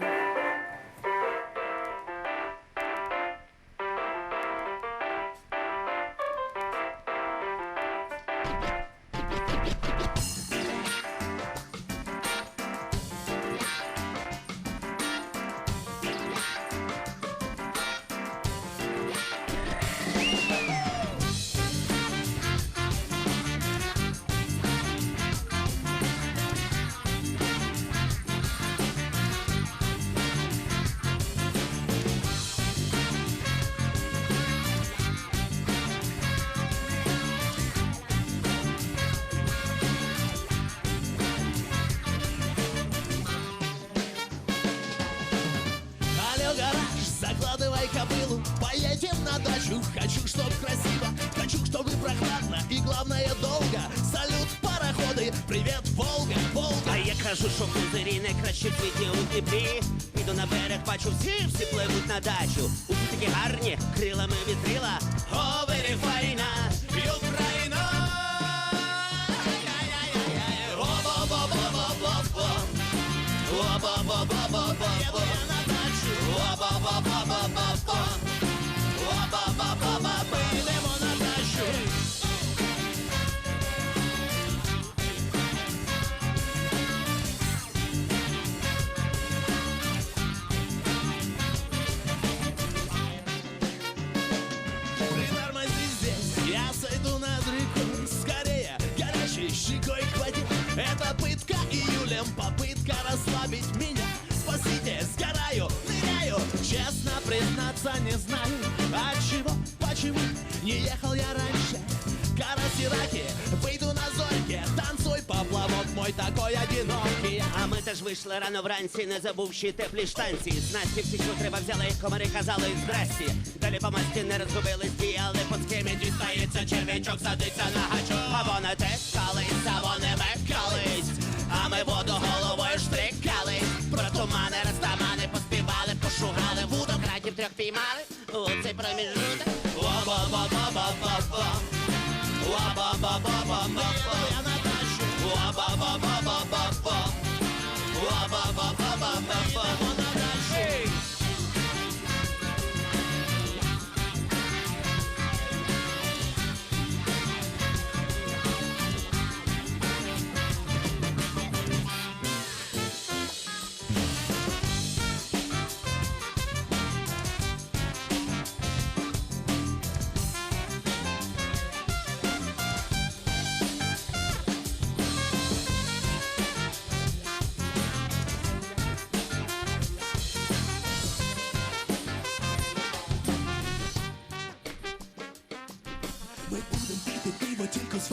같아요. Привет, Волга, Волга. А я кажу, що в озері найкраще світі у Дніпрі Піду на берег, бачу, всі всі пливуть на дачу. Усі такі гарні, крилами вітрила Это пытка июлем, попытка расслабить меня Спасите, сгораю, ныряю Честно признаться, не знаю От чего, почему не ехал я раньше Карасираки, выйду на зорьке Танцуй, поплавок мой такой одинокий А ми теж вийшли рано вранці, не забувши теплі штанці. Знасті всі, що треба взяли, комари казали здрасті. Далі по масті не розгубились, діяли по схемі, дістається червячок, садиться на гачок. Вудократів трьох піймали. У цей проміжуток. Ла-ба-ба-ба-ба-ба-ба. Ва-ба-ба-ба-ба-ба-ба. Я на дачу. Ми будем пити пиво тільки з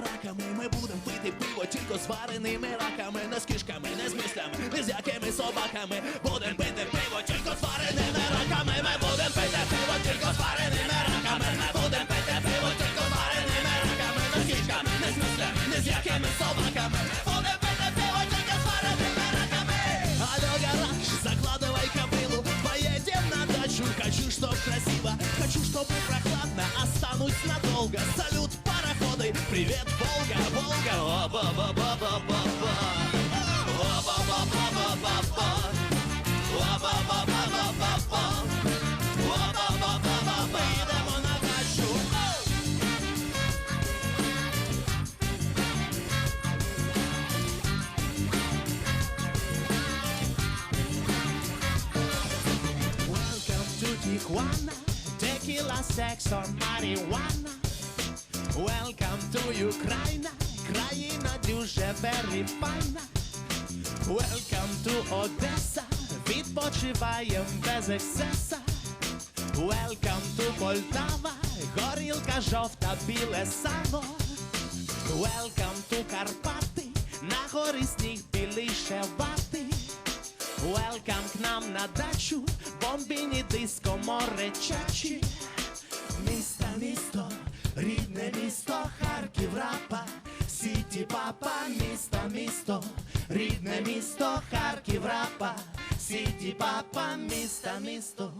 раками. Ми будем пити пиво тільки з раками, не з кішками, не з мислями, не з якими собаками. останусь надолго Салют, пароходы, привет, Волга, Волга О-ба-ба-ба-ба-ба-ба О-ба-ба-ба-ба-ба-ба О-ба-ба-ба-ба-ба-ба О-ба-ба-ба-ба-ба Йдемо на дачу Welcome to Tijuana Tequila, sex or marijuana Welcome to Ukraine. Країна дуже перепальна Welcome to Одеса Відпочиваєм без ексеса Welcome to Полтава. Горілка жовта, біле сало. Welcome to Карпати. На горі сніг біліше вати Welcome к нам на дачу, бомбіні диско, море чачі. Місто, рідне місто, Харків рапа, Сіті папа, місто, місто.